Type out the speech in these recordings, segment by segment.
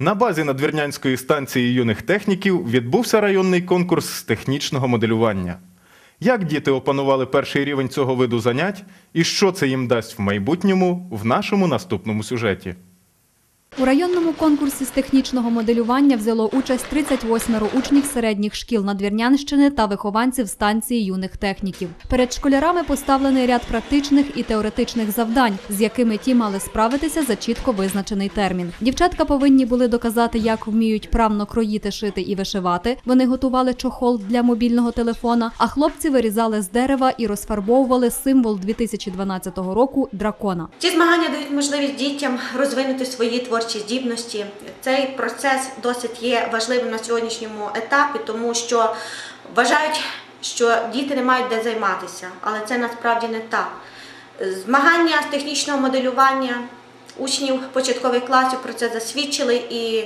На базі надвірнянської станції юних техніків відбувся районний конкурс з технічного моделювання. Як діти опанували перший рівень цього виду занять і що це їм дасть в майбутньому в нашому наступному сюжеті? У районному конкурсі з технічного моделювання взяло участь 38 учнів середніх шкіл Надвірнянщини та вихованців станції юних техніків. Перед школярами поставлений ряд практичних і теоретичних завдань, з якими ті мали справитися за чітко визначений термін. Дівчатка повинні були доказати, як вміють правно кроїти, шити і вишивати. Вони готували чохол для мобільного телефона, а хлопці вирізали з дерева і розфарбовували символ 2012 року дракона. Ці змагання дають можливість дітям розвинути свої творчі здібності. Цей процес досить є важливим на сьогоднішньому етапі, тому що вважають, що діти не мають де займатися, але це насправді не так. Змагання з технічного моделювання учнів початкових класів про це засвідчили, і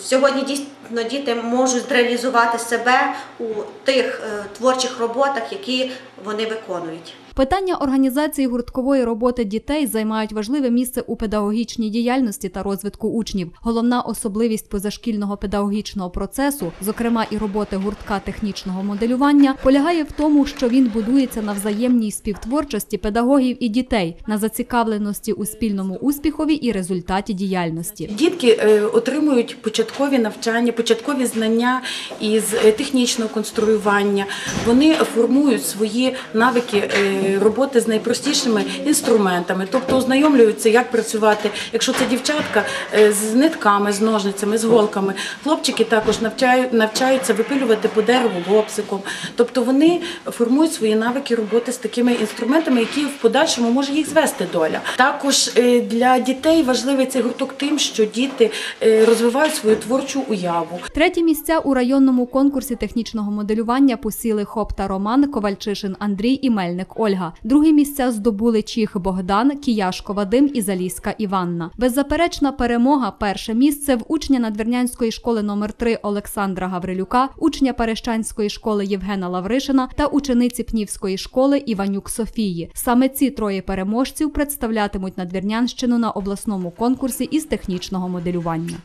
сьогодні дійсно діти можуть зреалізувати себе у тих е, творчих роботах, які вони виконують. Питання організації гурткової роботи дітей займають важливе місце у педагогічній діяльності та розвитку учнів. Головна особливість позашкільного педагогічного процесу, зокрема і роботи гуртка технічного моделювання, полягає в тому, що він будується на взаємній співтворчості педагогів і дітей, на зацікавленості у спільному успіхові і результаті діяльності. Дітки е, отримують початкові навчання, початкові знання із е, технічного конструювання. Вони формують свої навики е, роботи з найпростішими інструментами, тобто ознайомлюються, як працювати, якщо це дівчатка е, з нитками, з ножницями, з голками. Хлопчики також навчають, навчаються випилювати по дереву гопсиком. Тобто вони формують свої навики роботи з такими інструментами, які в подальшому може їх звести доля. Також для дітей важливий цей гурток тим, що діти розвивають свою творчу уяву. Треті місця у районному конкурсі технічного моделювання посіли Хоп та Роман, Ковальчишин Андрій і Мельник Ольга. Другі місця здобули Чіх Богдан, Кіяшко Вадим і Заліська Іванна. Беззаперечна перемога перше місце в учня Надвірнянської школи номер 3 Олександра Гаврилюка, учня Перещанської школи Євгена Лавришина та учениці Пнівської школи Іванюк Софії. Саме ці троє переможців представлятимуть Надвірнянщину на обласному конкурсі із технічного моделювання.